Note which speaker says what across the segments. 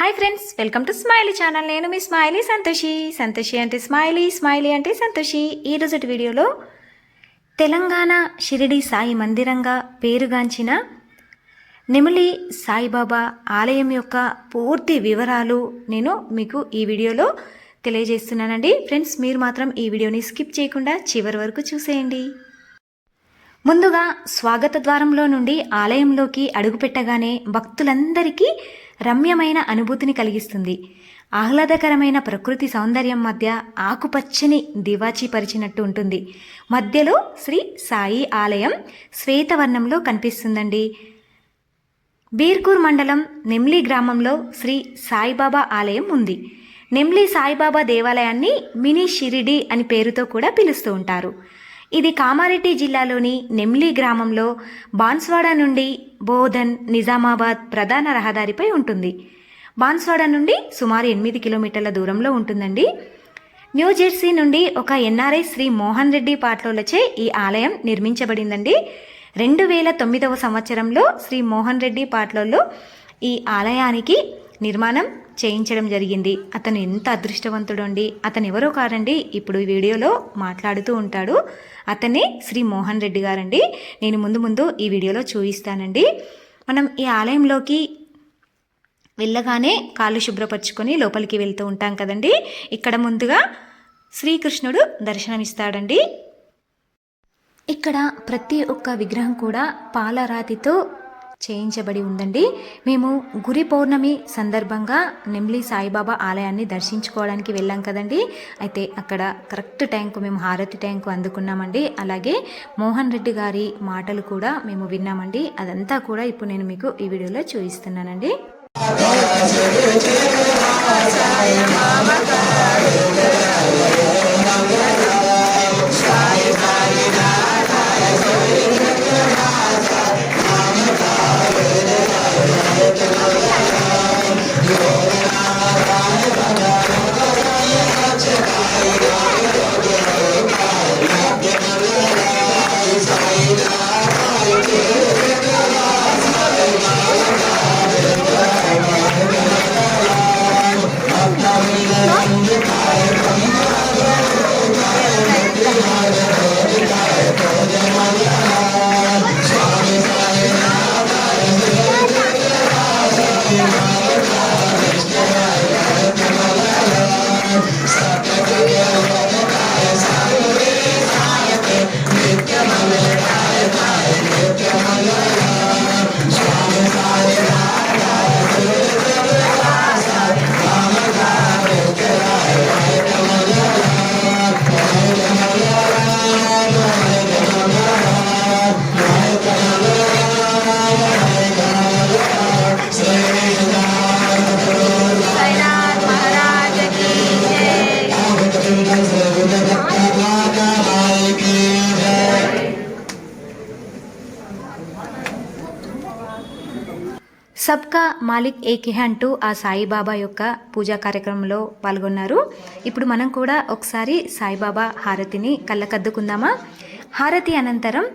Speaker 1: Hi friends welcome to smiley channel నేను మీ smiley Santoshi. Santoshi అంటే స్మైలీ స్మైలీ అంటే సంతోషి. ఈ వీడియోలో తెలంగాణ షిరిడి సాయి మందిరంగా పేరుగాంచిన నెమలి సాయిబాబా ఆలయం యొక్క పూర్తి వివరాలు నేను మీకు ఈ వీడియోలో తెలియజేస్తున్నానండి. ఫ్రెండ్స్ మీరు మాత్రం ఈ వీడియోని స్కిప్ చేయకుండా చివరి వరకు చూసేయండి. ముందుగా స్వాగత ద్వారంలో నుండి ఆలయంలోకి అడుగుపెట్టగానే భక్తులందరికీ రమ్యమైన అనుభూతిని కలిగిస్తుంది. ఆహ్లాదకరమైన ప్రకృతి సౌందర్యం మధ్య ఆకుపచ్చని దివాచీ పరిచినట్టు ఉంటుంది. మధ్యలో శ్రీ సాయి ఆలయం శ్వేతవర్ణంలో కనిపిస్తుందండి. బీర్కూర్ మండలం నెమ్లి గ్రామంలో శ్రీ సాయిబాబా ఆలయం ఉంది. నెమ్లి సాయిబాబా దేవాలయాన్ని మినీ షిరిడి అని పేరుతో కూడా పిలుస్తూ ఉంటారు. ఇది కామారెడ్డి జిల్లాలోని నెమ్లి గ్రామంలో బాన్స్వాడ నుండి బోధన్ నిజామాబాద్ ప్రధాన రహదారిపై ఉంటుంది. బాన్స్వాడ నుండి సుమారు ఎనిమిది కిలోమీటర్ల దూరంలో ఉంటుందండి. న్యూ జెర్సీ నుండి ఒక ఎన్ఆర్ఐ శ్రీ మోహన్ రెడ్డి పాట్లోలచే ఈ ఆలయం నిర్మించబడిందండి. రెండు వేల తొమ్మిదవ సంవత్సరంలో శ్రీ మోహన్ రెడ్డి పాట్లలో ఈ ఆలయానికి నిర్మాణం చేయించడం జరిగింది. అతను ఎంత అదృష్టవంతుడు అండి అతను ఎవరో కారండి ఇప్పుడు ఈ వీడియోలో మాట్లాడుతూ ఉంటాడు. అతనే శ్రీ మోహన్ రెడ్డి గారండి. నేను ముందు ముందు ఈ వీడియోలో చూపిస్తానండి. మనం ఈ ఆలయంలోకి వెళ్ళగానే కాళ్ళు శుభ్రపరచుకొని లోపలికి వెళ్తూ ఉంటాం కదండి. ఇక్కడ ముందుగా శ్రీకృష్ణుడు దర్శనమిస్తాడండి. ఇక్కడ ప్రతి ఒక్క విగ్రహం కూడా పాలరాతితో చేయించబడి ఉందండి. మేము గురి పౌర్ణమి సందర్భంగా నెమ్లి సాయిబాబా ఆలయాన్ని దర్శించుకోవడానికి వెళ్ళాం కదండి. అయితే అక్కడ కరెక్ట్ ట్యాంకు మేము హారతి ట్యాంకు అందుకున్నామండి. అలాగే మోహన్ రెడ్డి గారి మాటలు కూడా మేము విన్నామండి. అదంతా కూడా ఇప్పుడు నేను మీకు ఈ వీడియోలో చూపిస్తున్నానండి. సాయి మాలిక్ ఏకే అంటూ ఆ సాయిబాబా యొక్క పూజా కార్యక్రమంలో పాల్గొన్నారు. ఇప్పుడు మనం కూడా ఒకసారి సాయిబాబా హారతిని కళ్ళకద్దుకుందామా? హారతి అనంతరం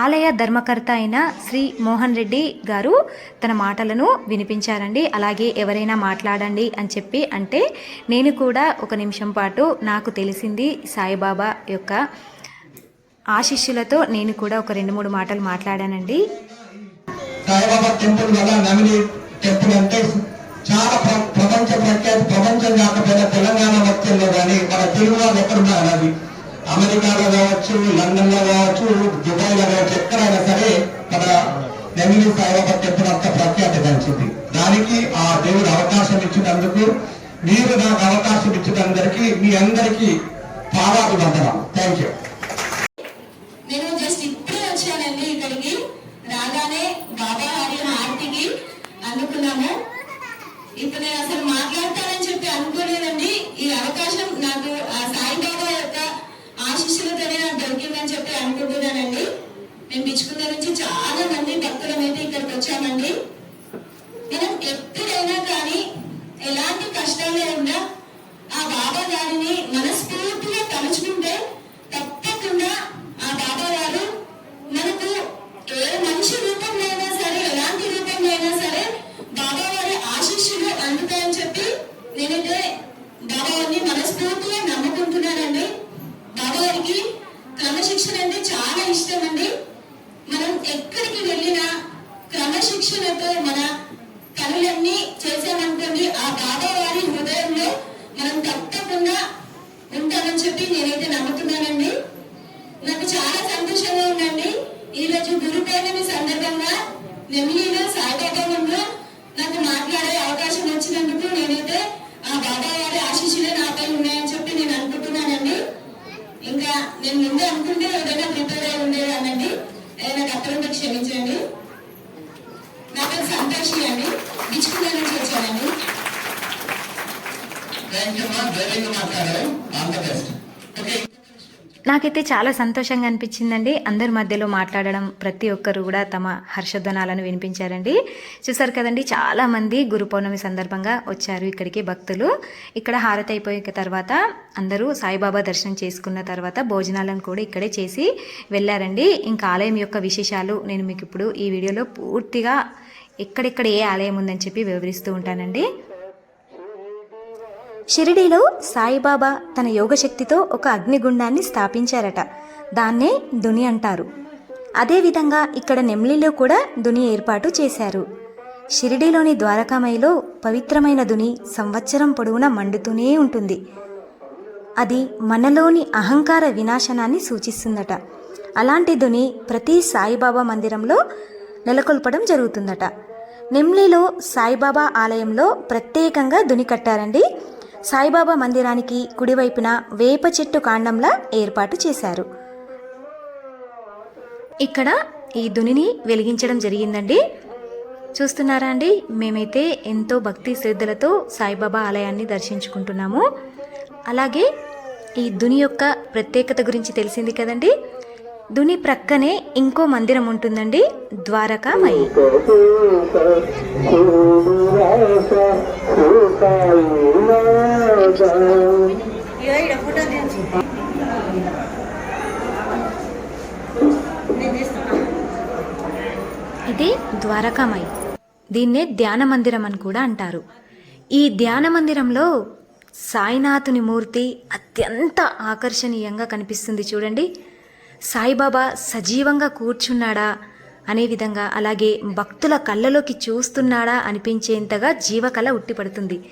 Speaker 1: ఆలయ ధర్మకర్త అయిన శ్రీ మోహన్ రెడ్డి గారు తన మాటలను వినిపించారండి. అలాగే ఎవరైనా మాట్లాడండి అని చెప్పి అంటే నేను కూడా ఒక నిమిషం పాటు నాకు తెలిసింది సాయిబాబా యొక్క ఆశిష్యులతో నేను కూడా ఒక రెండు మూడు మాటలు మాట్లాడానండి.
Speaker 2: సాయిబాబా టెంపుల్ వల్ల నమిలి చాలా ప్ర- ప్రపంచ ప్రఖ్యాతి ప్రపంచం కాకపోయినా తెలంగాణ భక్తుల్లో కానీ మన తెలుగు వాళ్ళు ఎక్కడున్నారు అది అమెరికాలో కావచ్చు లండన్లో కావచ్చు దుబాయ్లో కావచ్చు ఎక్కడైనా సరే మన నెమిలి సాయిబాబా టెంపుల్ అంత ప్రఖ్యాతి గంచింది దానికి ఆ దేవుడు అవకాశం ఇచ్చినందుకు మీరు నాకు అవకాశం ఇచ్చినందరికీ మీ అందరికీ పాదాలు వందనం థ్యాంక్ యూ
Speaker 3: నేను జస్ట్ ఇప్పుడే వచ్చానండి ఇక్కడికి రాగానే బాబా గారి హారతికి అనుకున్నాము ఇప్పుడు నేను అసలు మాట్లాడతానని చెప్పి అనుకోలేదండి. ఈ అవకాశం నాకు ఆ సాయిబాబా యొక్క ఆశీస్సులతోనే నాకు దొరికిందని చెప్పి అనుకుంటున్నానండి. మేము బిచ్చుకున్న నుంచి చాలా మంది భక్తులం అయితే ఇక్కడికి వచ్చామండి. మనం ఎప్పుడైనా కానీ ఎలాంటి కష్టాలే ఉన్నా ఆ బాబా గారిని మనస్ఫూర్తిగా తలుచుకుంటే తప్పకుండా ఆ బాబా గారు మనకు ఏ మనిషి రూపంలో అయినా సరే ఎలాంటి రూపంలో అయినా సరే బాబా గారి ఆశీస్సులు అందుతాయి ఉంటారని చెప్పి నేనైతే బాబా గారిని మనస్ఫూర్తిగా నమ్ముకుంటున్నానండి బాబా గారికి క్రమశిక్షణ అంటే చాలా ఇష్టం అండి మనం ఎక్కడికి వెళ్ళినా క్రమశిక్షణతో మన పనులన్నీ చేసామనుకోండి ఆ బాబా వారి హృదయంలో మనం తప్పకుండా ఉంటామని చెప్పి నేనైతే నమ్ముతున్నానండి నాకు చాలా సంతోషంగా ఉందండి ఈ రోజు సందర్భంగా నెమిలిలో సాయిబాబా నాకు మాట్లాడే అవకాశం వచ్చినందుకు నేనైతే ఆ బాబా వారి ఆశీస్సులే నాపై ఉన్నాయని చెప్పి నేను అనుకుంటున్నానండి ఇంకా నేను ముందే అనుకుంటే ఏదైనా ప్రిపేర్ అయి ఉండేదానండి ఏదైనా తప్పులుంటే క్షమించండి నా పేరు సంతోషి అండి బిచ్చుకునే నుంచి వచ్చానండి
Speaker 2: థ్యాంక్ యూ మా ధైర్యంగా మాట్లాడారు ఆల్ ద బెస్ట్ ఓకే
Speaker 1: నాకైతే చాలా సంతోషంగా అనిపించిందండి. అందరి మధ్యలో మాట్లాడడం ప్రతి ఒక్కరు కూడా తమ హర్షధ్వనాలను వినిపించారండి. చూసారు కదండి చాలా మంది గురు పౌర్ణమి సందర్భంగా వచ్చారు ఇక్కడికి భక్తులు. ఇక్కడ హారతి అయిపోయిన తర్వాత అందరూ సాయిబాబా దర్శనం చేసుకున్న తర్వాత భోజనాలను కూడా ఇక్కడే చేసి వెళ్ళారండి. ఇంకా ఆలయం యొక్క విశేషాలు నేను మీకు ఇప్పుడు ఈ వీడియోలో పూర్తిగా ఎక్కడెక్కడ ఏ ఆలయం ఉందని చెప్పి వివరిస్తూ ఉంటానండి. షిరిడీలో సాయిబాబా తన యోగశక్తితో ఒక అగ్నిగుండాన్ని స్థాపించారట. దాన్నే దుని అంటారు. అదేవిధంగా ఇక్కడ నెమ్లిలో కూడా దుని ఏర్పాటు చేశారు. షిరిడీలోని ద్వారకామయిలో పవిత్రమైన దుని సంవత్సరం పొడవునా మండుతూనే ఉంటుంది. అది మనలోని అహంకార వినాశనాన్ని సూచిస్తుందట. అలాంటి దుని ప్రతి సాయిబాబా మందిరంలో నెలకొల్పడం జరుగుతుందట. నెమ్లిలో సాయిబాబా ఆలయంలో ప్రత్యేకంగా దుని కట్టారండి సాయిబాబా మందిరానికి కుడివైపున వేప చెట్టు కాండంలా ఏర్పాటు చేశారు. ఇక్కడ ఈ దునిని వెలిగించడం జరిగిందండి. చూస్తున్నారా అండి? మేమైతే ఎంతో భక్తి శ్రద్ధలతో సాయిబాబా ఆలయాన్ని దర్శించుకుంటున్నాము. అలాగే ఈ దుని యొక్క ప్రత్యేకత గురించి తెలిసింది కదండి? దుని ప్రక్కనే ఇంకో మందిరం ఉంటుందండి ద్వారకామయి ఇది ద్వారకామయి దీన్నే ధ్యాన మందిరం అని కూడా అంటారు. ఈ ధ్యాన మందిరంలో సాయినాథుని మూర్తి అత్యంత ఆకర్షణీయంగా కనిపిస్తుంది చూడండి. సాయిబాబా సజీవంగా కూర్చున్నాడా అనే విధంగా అలాగే భక్తుల కళ్ళలోకి చూస్తున్నాడా అనిపించేంతగా జీవకళ ఉట్టిపడుతుంది.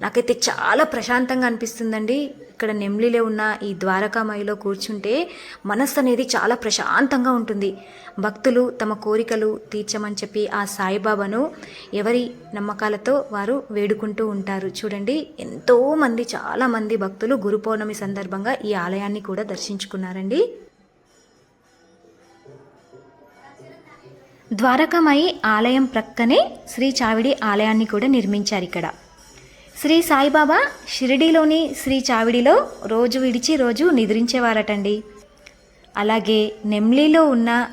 Speaker 1: నాకైతే చాలా ప్రశాంతంగా అనిపిస్తుందండి. ఇక్కడ నెమ్లిలో ఉన్న ఈ ద్వారకామాయిలో కూర్చుంటే మనస్సు అనేది చాలా ప్రశాంతంగా ఉంటుంది. భక్తులు తమ కోరికలు తీర్చమని చెప్పి ఆ సాయిబాబాను ఎవరి నమ్మకాలతో వారు వేడుకుంటూ ఉంటారు. చూడండి ఎంతోమంది చాలామంది భక్తులు గురు పౌర్ణమి సందర్భంగా ఈ ఆలయాన్ని కూడా దర్శించుకున్నారండి. ద్వారకామాయి ఆలయం ప్రక్కనే శ్రీ చావిడి ఆలయాన్ని కూడా నిర్మించారు ఇక్కడ. శ్రీ సాయిబాబా షిరిడీలోని శ్రీ చావిడిలో రోజు విడిచి రోజు నిద్రించేవారటండి. అలాగే నెమ్లీలో ఉన్న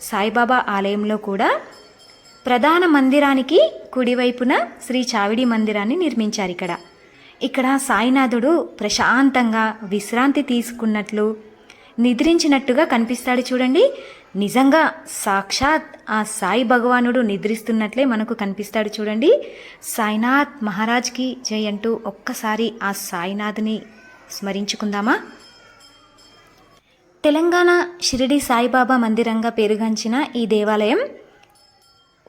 Speaker 1: సాయిబాబా ఆలయంలో కూడా ప్రధాన మందిరానికి కుడివైపున శ్రీ చావిడి మందిరాన్ని నిర్మించారు ఇక్కడ. ఇక్కడ సాయినాథుడు ప్రశాంతంగా విశ్రాంతి తీసుకున్నట్లు నిద్రించినట్టుగా కనిపిస్తాడు చూడండి. నిజంగా సాక్షాత్ ఆ సాయి భగవానుడు నిద్రిస్తున్నట్లే మనకు కనిపిస్తాడు చూడండి. సాయినాథ్ మహారాజ్కి జై అంటూ ఒక్కసారి ఆ సాయినాథ్ని స్మరించుకుందామా? తెలంగాణ షిరిడి సాయిబాబా మందిరంగా పేరుగాంచిన ఈ దేవాలయం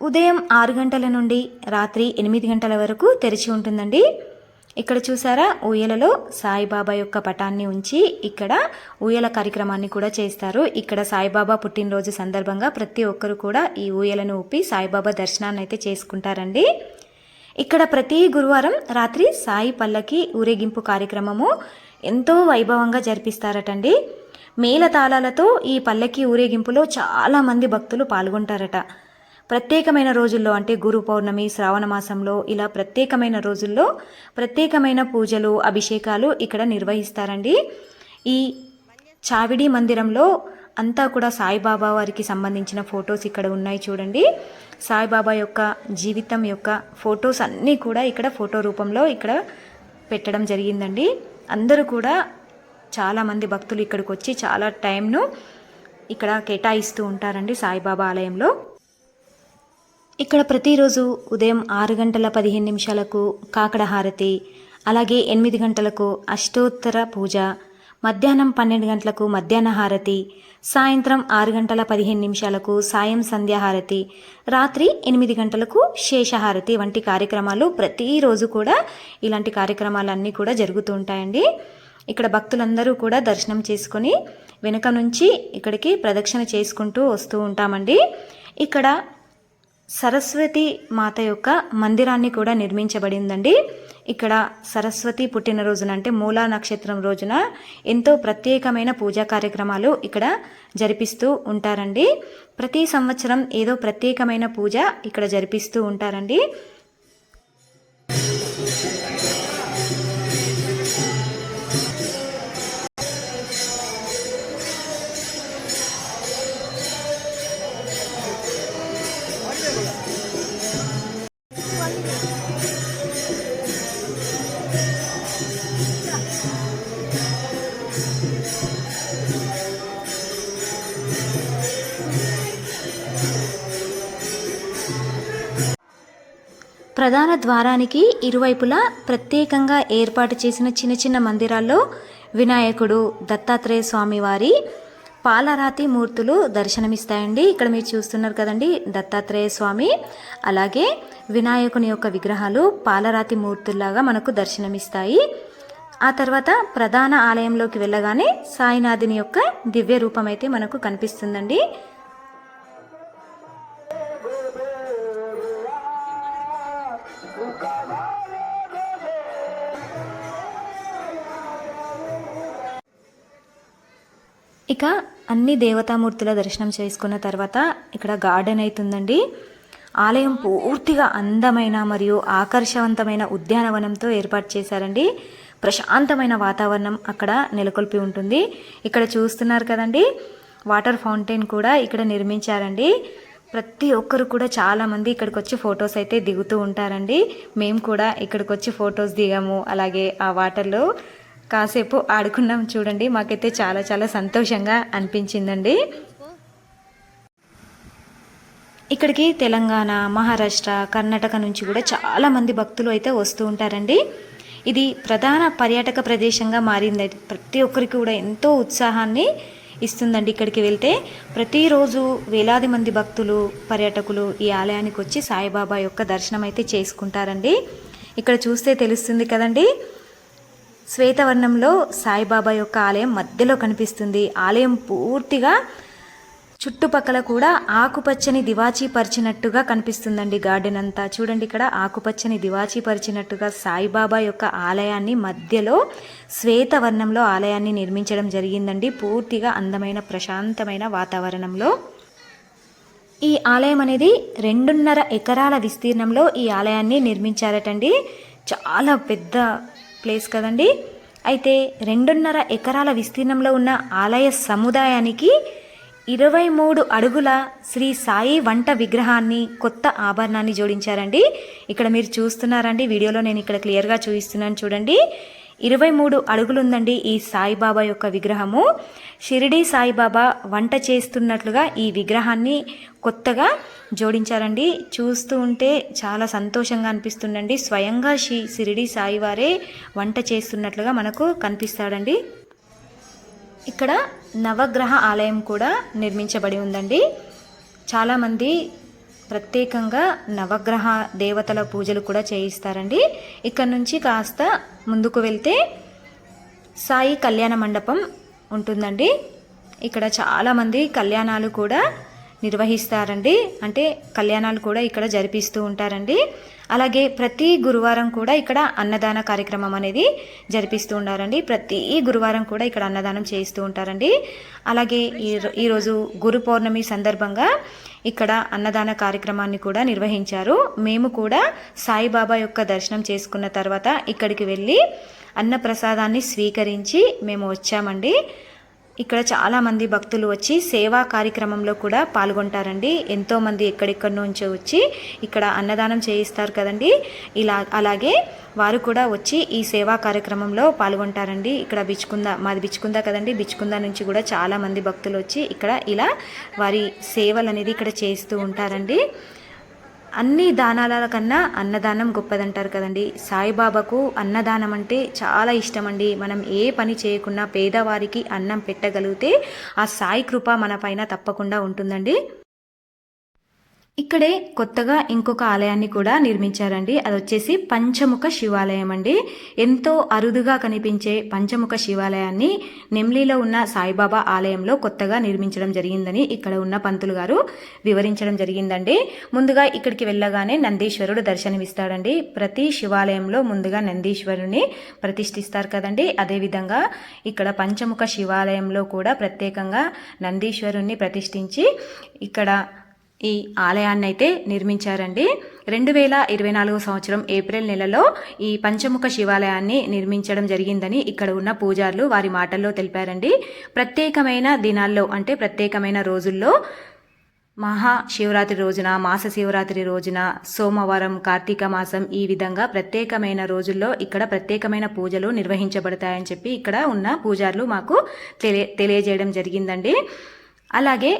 Speaker 1: ఉదయం ఆరు గంటల నుండి రాత్రి ఎనిమిది గంటల వరకు తెరిచి ఉంటుందండి. ఇక్కడ చూసారా? ఊయలలో సాయిబాబా యొక్క పటాన్ని ఉంచి ఇక్కడ ఊయల కార్యక్రమాన్ని కూడా చేస్తారు. ఇక్కడ సాయిబాబా పుట్టినరోజు సందర్భంగా ప్రతి ఒక్కరు కూడా ఈ ఊయలను ఊపి సాయిబాబా దర్శనాన్ని అయితే చేసుకుంటారండి. ఇక్కడ ప్రతి గురువారం రాత్రి సాయి పల్లకి ఊరేగింపు కార్యక్రమము ఎంతో వైభవంగా జరిపిస్తారటండి. మేళతాళాలతో ఈ పల్లకి ఊరేగింపులో చాలామంది భక్తులు పాల్గొంటారట. ప్రత్యేకమైన రోజుల్లో అంటే గురు పౌర్ణమి శ్రావణ మాసంలో ఇలా ప్రత్యేకమైన రోజుల్లో ప్రత్యేకమైన పూజలు అభిషేకాలు ఇక్కడ నిర్వహిస్తారండి. ఈ చావిడి మందిరంలో అంతా కూడా సాయిబాబా వారికి సంబంధించిన ఫొటోస్ ఇక్కడ ఉన్నాయి చూడండి. సాయిబాబా యొక్క జీవితం యొక్క ఫొటోస్ అన్నీ కూడా ఇక్కడ ఫోటో రూపంలో ఇక్కడ పెట్టడం జరిగిందండి. అందరూ కూడా చాలామంది భక్తులు ఇక్కడికి వచ్చి చాలా టైంను ఇక్కడ కేటాయిస్తూ ఉంటారండి సాయిబాబా ఆలయంలో. ఇక్కడ ప్రతిరోజు ఉదయం ఆరు గంటల పదిహేను నిమిషాలకు కాకడ హారతి అలాగే ఎనిమిది గంటలకు అష్టోత్తర పూజ మధ్యాహ్నం పన్నెండు గంటలకు మధ్యాహ్న హారతి సాయంత్రం ఆరు గంటల పదిహేను నిమిషాలకు సాయం సంధ్యాహారతి రాత్రి ఎనిమిది గంటలకు శేషహారతి వంటి కార్యక్రమాలు ప్రతిరోజు కూడా ఇలాంటి కార్యక్రమాలన్నీ కూడా జరుగుతూ ఉంటాయండి. ఇక్కడ భక్తులందరూ కూడా దర్శనం చేసుకొని వెనుక నుంచి ఇక్కడికి ప్రదక్షిణ చేసుకుంటూ వస్తూ ఉంటామండి. ఇక్కడ సరస్వతి మాత యొక్క మందిరాన్ని కూడా నిర్మించబడిందండి. ఇక్కడ సరస్వతి పుట్టినరోజున అంటే మూలా నక్షత్రం రోజున ఎంతో ప్రత్యేకమైన పూజా కార్యక్రమాలు ఇక్కడ జరిపిస్తూ ఉంటారండి. ప్రతి సంవత్సరం ఏదో ప్రత్యేకమైన పూజ ఇక్కడ జరిపిస్తూ ఉంటారండి. ప్రధాన ద్వారానికి ఇరువైపులా ప్రత్యేకంగా ఏర్పాటు చేసిన చిన్న చిన్న మందిరాల్లో వినాయకుడు దత్తాత్రేయ స్వామి వారి పాలరాతి మూర్తులు దర్శనమిస్తాయండి. ఇక్కడ మీరు చూస్తున్నారు కదండి దత్తాత్రేయ స్వామి అలాగే వినాయకుని యొక్క విగ్రహాలు పాలరాతి మూర్తుల్లాగా మనకు దర్శనమిస్తాయి. ఆ తర్వాత ప్రధాన ఆలయంలోకి వెళ్ళగానే సాయినాథుని యొక్క దివ్య రూపం అయితే మనకు కనిపిస్తుందండి. ఇక అన్ని దేవతామూర్తుల దర్శనం చేసుకున్న తర్వాత ఇక్కడ గార్డెన్ అవుతుందండి ఆలయం పూర్తిగా అందమైన మరియు ఆకర్షవంతమైన ఉద్యానవనంతో ఏర్పాటు చేశారండి. ప్రశాంతమైన వాతావరణం అక్కడ నెలకొల్పి ఉంటుంది. ఇక్కడ చూస్తున్నారు కదండి వాటర్ ఫౌంటైన్ కూడా ఇక్కడ నిర్మించారండి. ప్రతి ఒక్కరు కూడా చాలామంది ఇక్కడికి వచ్చి ఫొటోస్ అయితే దిగుతూ ఉంటారండి. మేము కూడా ఇక్కడికి వచ్చి ఫొటోస్ దిగాము. అలాగే ఆ వాటర్లో కాసేపు ఆడుకున్నాం చూడండి. మాకైతే చాలా చాలా సంతోషంగా అనిపించిందండి. ఇక్కడికి తెలంగాణ మహారాష్ట్ర కర్ణాటక నుంచి కూడా చాలా మంది భక్తులు అయితే వస్తూ ఉంటారండి. ఇది ప్రధాన పర్యాటక ప్రదేశంగా మారింది. ప్రతి ఒక్కరికి కూడా ఎంతో ఉత్సాహాన్ని ఇస్తుందండి ఇక్కడికి వెళ్తే. ప్రతిరోజు వేలాది మంది భక్తులు పర్యాటకులు ఈ ఆలయానికి వచ్చి సాయిబాబా యొక్క దర్శనం అయితే చేసుకుంటారండి. ఇక్కడ చూస్తే తెలుస్తుంది కదండి శ్వేతవర్ణంలో సాయిబాబా యొక్క ఆలయం మధ్యలో కనిపిస్తుంది. ఆలయం పూర్తిగా చుట్టుపక్కల కూడా ఆకుపచ్చని దివాచీ పరిచినట్టుగా కనిపిస్తుందండి గార్డెన్ అంతా. చూడండి ఇక్కడ ఆకుపచ్చని దివాచీ పరిచినట్టుగా సాయిబాబా యొక్క ఆలయాన్ని మధ్యలో శ్వేతవర్ణంలో ఆలయాన్ని నిర్మించడం జరిగిందండి. పూర్తిగా అందమైన ప్రశాంతమైన వాతావరణంలో. ఈ ఆలయం అనేది రెండున్నర ఎకరాల విస్తీర్ణంలో ఈ ఆలయాన్ని నిర్మించారటండి. చాలా పెద్ద ప్లేస్ కదండి. అయితే రెండున్నర ఎకరాల విస్తీర్ణంలో ఉన్న ఆలయ సముదాయానికి ఇరవై మూడు అడుగుల శ్రీ సాయి వంట విగ్రహాన్ని కొత్త ఆభరణాన్ని జోడించారండి. ఇక్కడ మీరు చూస్తున్నారండి వీడియోలో నేను ఇక్కడ క్లియర్గా చూపిస్తున్నాను చూడండి. ఇరవై మూడు అడుగులుందండి ఈ సాయిబాబా యొక్క విగ్రహము. షిరిడి సాయిబాబా వంట చేస్తున్నట్లుగా ఈ విగ్రహాన్ని కొత్తగా జోడించారండి. చూస్తూ ఉంటే చాలా సంతోషంగా అనిపిస్తుందండి. స్వయంగా శ్రీ షిరిడి సాయివారే వంట చేస్తున్నట్లుగా మనకు కనిపిస్తాడండి. ఇక్కడ నవగ్రహ ఆలయం కూడా నిర్మించబడి ఉందండి. చాలామంది ప్రత్యేకంగా నవగ్రహ దేవతల పూజలు కూడా చేయిస్తారండి. ఇక్కడ నుంచి కాస్త ముందుకు వెళ్తే సాయి కళ్యాణ మండపం ఉంటుందండి. ఇక్కడ చాలామంది కళ్యాణాలు కూడా నిర్వహిస్తారండి. అంటే కళ్యాణాలు కూడా ఇక్కడ జరిపిస్తూ ఉంటారండి. అలాగే ప్రతి గురువారం కూడా ఇక్కడ అన్నదాన కార్యక్రమం అనేది జరిపిస్తూ ఉంటారండి ప్రతి గురువారం కూడా ఇక్కడ అన్నదానం చేస్తూ ఉంటారండి. అలాగే ఈ ఈరోజు గురు పౌర్ణమి సందర్భంగా ఇక్కడ అన్నదాన కార్యక్రమాన్ని కూడా నిర్వహించారు. మేము కూడా సాయిబాబా యొక్క దర్శనం చేసుకున్న తర్వాత ఇక్కడికి వెళ్ళి అన్న ప్రసాదాన్ని స్వీకరించి మేము వచ్చామండి. ఇక్కడ చాలామంది భక్తులు వచ్చి సేవా కార్యక్రమంలో కూడా పాల్గొంటారండి. ఎంతోమంది ఎక్కడెక్కడి నుంచో వచ్చి ఇక్కడ అన్నదానం చేయిస్తారు కదండి. ఇలా అలాగే వారు కూడా వచ్చి ఈ సేవా కార్యక్రమంలో పాల్గొంటారండి. ఇక్కడ బిచ్చుకుంద మాది బిచ్చుకుంద కదండి. బిచ్చుకుంద నుంచి కూడా చాలామంది భక్తులు వచ్చి ఇక్కడ ఇలా వారి సేవలు అనేది ఇక్కడ చేస్తూ ఉంటారండి. అన్ని దానాల కన్నా అన్నదానం గొప్పదంటారు కదండి. సాయిబాబాకు అన్నదానం అంటే చాలా ఇష్టం అండి మనం ఏ పని చేయకున్నా పేదవారికి అన్నం పెట్టగలిగితే ఆ సాయి కృప మన పైన తప్పకుండా ఉంటుందండి. ఇక్కడే కొత్తగా ఇంకొక ఆలయాన్ని కూడా నిర్మించారండి. అది వచ్చేసి పంచముఖ శివాలయం అండి. ఎంతో అరుదుగా కనిపించే పంచముఖ శివాలయాన్ని నెమ్లీలో ఉన్న సాయిబాబా ఆలయంలో కొత్తగా నిర్మించడం జరిగిందని ఇక్కడ ఉన్న పంతులు గారు వివరించడం జరిగిందండి. ముందుగా ఇక్కడికి వెళ్ళగానే నందీశ్వరుడు దర్శనమిస్తాడండి. ప్రతి శివాలయంలో ముందుగా నందీశ్వరుని ప్రతిష్ఠిస్తారు కదండి. అదేవిధంగా ఇక్కడ పంచముఖ శివాలయంలో కూడా ప్రత్యేకంగా నందీశ్వరుణ్ణి ప్రతిష్ఠించి ఇక్కడ ఈ ఆలయాన్ని అయితే నిర్మించారండి. రెండు వేల ఇరవై నాలుగు సంవత్సరం ఏప్రిల్ నెలలో ఈ పంచముఖ శివాలయాన్ని నిర్మించడం జరిగిందని ఇక్కడ ఉన్న పూజారులు వారి మాటల్లో తెలిపారండి. ప్రత్యేకమైన దినాల్లో అంటే ప్రత్యేకమైన రోజుల్లో మహా శివరాత్రి రోజున మాస శివరాత్రి రోజున సోమవారం కార్తీక మాసం ఈ విధంగా ప్రత్యేకమైన రోజుల్లో ఇక్కడ ప్రత్యేకమైన పూజలు నిర్వహించబడతాయని చెప్పి ఇక్కడ ఉన్న పూజారులు మాకు తెలియ తెలియజేయడం జరిగిందండి. అలాగే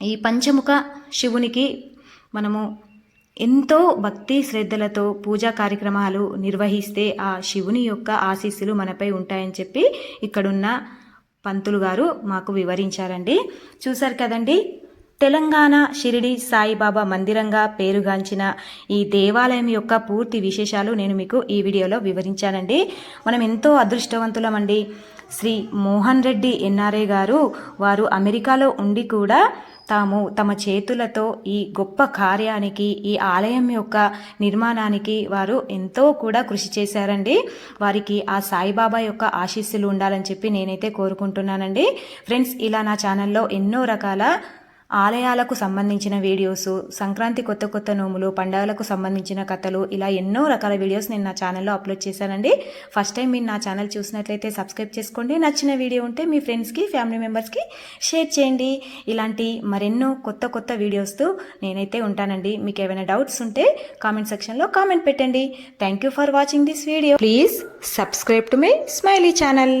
Speaker 1: ఈ పంచముఖ శివునికి మనము ఎంతో భక్తి శ్రద్ధలతో పూజా కార్యక్రమాలు నిర్వహిస్తే ఆ శివుని యొక్క ఆశీస్సులు మనపై ఉంటాయని చెప్పి ఇక్కడున్న పంతులు గారు మాకు వివరించారండి. చూశారు కదండి? తెలంగాణ షిరిడి సాయిబాబా మందిరంగా పేరుగాంచిన ఈ దేవాలయం యొక్క పూర్తి విశేషాలు నేను మీకు ఈ వీడియోలో వివరించానండి. మనం ఎంతో అదృష్టవంతులమండి. శ్రీ మోహన్ రెడ్డి ఎన్ఆర్ఏ గారు వారు అమెరికాలో ఉండి కూడా తాము తమ చేతులతో ఈ గొప్ప కార్యానికి ఈ ఆలయం యొక్క నిర్మాణానికి వారు ఎంతో కూడా కృషి చేశారండి. వారికి ఆ సాయిబాబా యొక్క ఆశీస్సులు ఉండాలని చెప్పి నేనైతే కోరుకుంటున్నానండి. ఫ్రెండ్స్ ఇలా నా ఛానల్లో ఎన్నో రకాల ఆలయాలకు సంబంధించిన వీడియోస్ సంక్రాంతి కొత్త కొత్త నోములు పండుగలకు సంబంధించిన కథలు ఇలా ఎన్నో రకాల వీడియోస్ నేను నా ఛానల్లో అప్లోడ్ చేశానండి. ఫస్ట్ టైం మీరు నా ఛానల్ చూసినట్లయితే సబ్స్క్రైబ్ చేసుకోండి. నచ్చిన వీడియో ఉంటే మీ ఫ్రెండ్స్కి ఫ్యామిలీ మెంబర్స్కి షేర్ చేయండి. ఇలాంటి మరెన్నో కొత్త కొత్త వీడియోస్తో నేనైతే ఉంటానండి. మీకు ఏమైనా డౌట్స్ ఉంటే కామెంట్ సెక్షన్లో కామెంట్ పెట్టండి. Thank you for watching this video please subscribe to my smiley channel